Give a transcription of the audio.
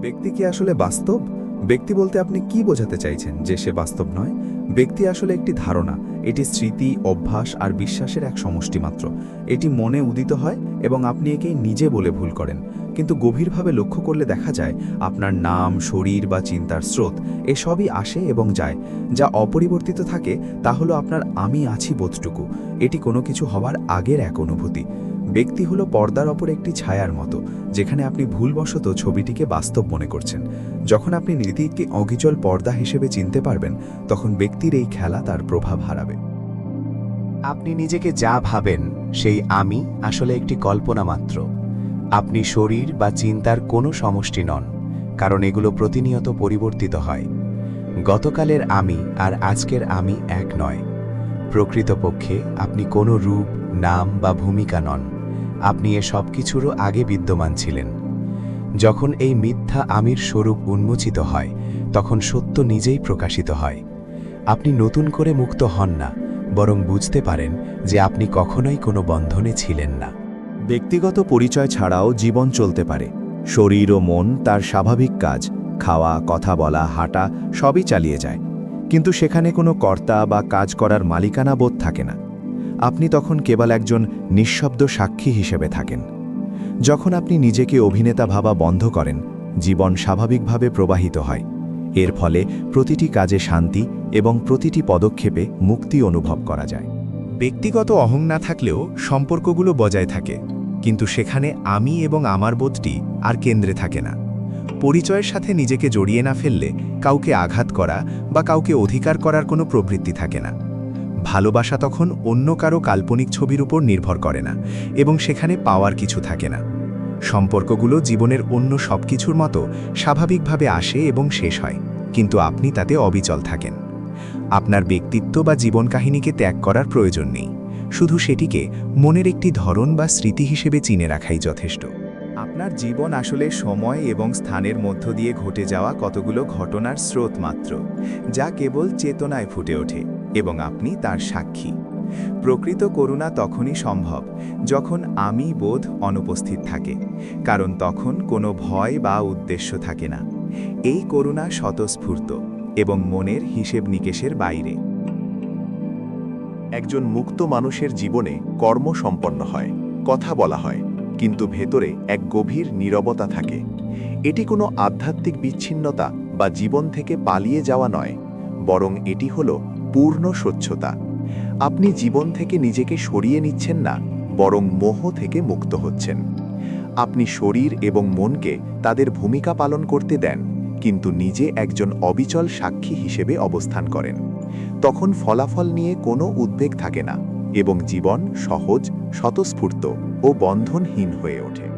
ব্যক্তি কি আসলে বাস্তব? ব্যক্তি বলতে আপনি কি বোঝাতে চাইছেন যে সে বাস্তব নয়? ব্যক্তি আসলে একটি ধারণা, এটি স্মৃতি, অভ্যাস আর বিশ্বাসের এক সমষ্টি মাত্র। এটি মনে উদিত হয় এবং আপনি একেই নিজে বলে ভুল করেন। কিন্তু গভীরভাবে লক্ষ্য করলে দেখা যায়, আপনার নাম, শরীর বা চিন্তার স্রোত, এসবই আসে এবং যায়। যা অপরিবর্তিত থাকে, তা হলো আপনার আমি আছি বোধটুকু। এটি কোনো কিছু হওয়ার আগের এক অনুভূতি। ব্যক্তি হলো পর্দার ওপর একটি ছায়ার মতো, যেখানে আপনি ভুলবশত ছবিটিকে বাস্তব মনে করছেন। যখন আপনি নীতিকে অগিচল পর্দা হিসেবে চিনতে পারবেন, তখন ব্যক্তির এই খেলা তার প্রভাব হারাবে। আপনি নিজেকে যা ভাবেন, সেই আমি আসলে একটি কল্পনা মাত্র। আপনি শরীর বা চিন্তার কোনো সমষ্টি নন, কারণ এগুলো প্রতিনিয়ত পরিবর্তিত হয়। গতকালের আমি আর আজকের আমি এক নয়। প্রকৃতপক্ষে আপনি কোনো রূপ, নাম বা ভূমিকা নন। আপনি এ সব কিছুরও আগে বিদ্যমান ছিলেন। যখন এই মিথ্যা আমির স্বরূপ উন্মোচিত হয়, তখন সত্য নিজেই প্রকাশিত হয়। আপনি নতুন করে মুক্ত হন না, বরং বুঝতে পারেন যে আপনি কখনোই কোনো বন্ধনে ছিলেন না। ব্যক্তিগত পরিচয় ছাড়াও জীবন চলতে পারে। শরীর ও মন তার স্বাভাবিক কাজ, খাওয়া, কথা বলা, হাঁটা, সবই চালিয়ে যায়। কিন্তু সেখানে কোনো কর্তা বা কাজ করার মালিকানা বোধ থাকে না। আপনি তখন কেবল একজন নিঃশব্দ সাক্ষী হিসেবে থাকেন। যখন আপনি নিজেকে অভিনেতা ভাবা বন্ধ করেন, জীবন স্বাভাবিকভাবে প্রবাহিত হয়। এর ফলে প্রতিটি কাজে শান্তি এবং প্রতিটি পদক্ষেপে মুক্তি অনুভব করা যায়। ব্যক্তিগত অহং না থাকলেও সম্পর্কগুলো বজায় থাকে। কিন্তু সেখানে আমি এবং আমার বোধটি আর কেন্দ্রে থাকে না। পরিচয়ের সাথে নিজেকে জড়িয়ে না ফেললে কাউকে আঘাত করা বা কাউকে অধিকার করার কোনো প্রবৃত্তি থাকে না। ভালোবাসা তখন অন্য কারও কাল্পনিক ছবির উপর নির্ভর করে না এবং সেখানে পাওয়ার কিছু থাকে না। সম্পর্কগুলো জীবনের অন্য সব কিছুর মতো স্বাভাবিকভাবে আসে এবং শেষ হয়, কিন্তু আপনি তাতে অবিচল থাকেন। আপনার ব্যক্তিত্ব বা জীবন কাহিনীকে ত্যাগ করার প্রয়োজন নেই। শুধু সেটিকে মনের একটি ধরন বা স্মৃতি হিসেবে চিনে রাখাই যথেষ্ট। আপনার জীবন আসলে সময় এবং স্থানের মধ্য দিয়ে ঘটে যাওয়া কতগুলো ঘটনার স্রোত মাত্র, যা কেবল চেতনায় ফুটে ওঠে এবং আপনি তার সাক্ষী। প্রকৃত করুণা তখনই সম্ভব যখন আমি বোধ অনুপস্থিত থাকে, কারণ তখন কোনো ভয় বা উদ্দেশ্য থাকে না। এই করুণা স্বতঃস্ফূর্ত এবং মনের হিসেব নিকেশের বাইরে। একজন মুক্ত মানুষের জীবনে কর্ম সম্পন্ন হয়, কথা বলা হয়, কিন্তু ভেতরে এক গভীর নীরবতা থাকে। এটি কোনো আধ্যাত্মিক বিচ্ছিন্নতা বা জীবন থেকে পালিয়ে যাওয়া নয়, বরং এটি হল পূর্ণ স্বচ্ছতা। আপনি জীবন থেকে নিজেকে সরিয়ে নিচ্ছেন না, বরং মোহ থেকে মুক্ত হচ্ছেন। আপনি শরীর এবং মনকে তাদের ভূমিকা পালন করতে দেন, কিন্তু নিজে একজন অবিচল সাক্ষী হিসেবে অবস্থান করেন। তখন ফলাফল নিয়ে কোনো উদ্বেগ থাকে না এবং জীবন সহজ, স্বতঃস্ফূর্ত ও বন্ধনহীন হয়ে ওঠে।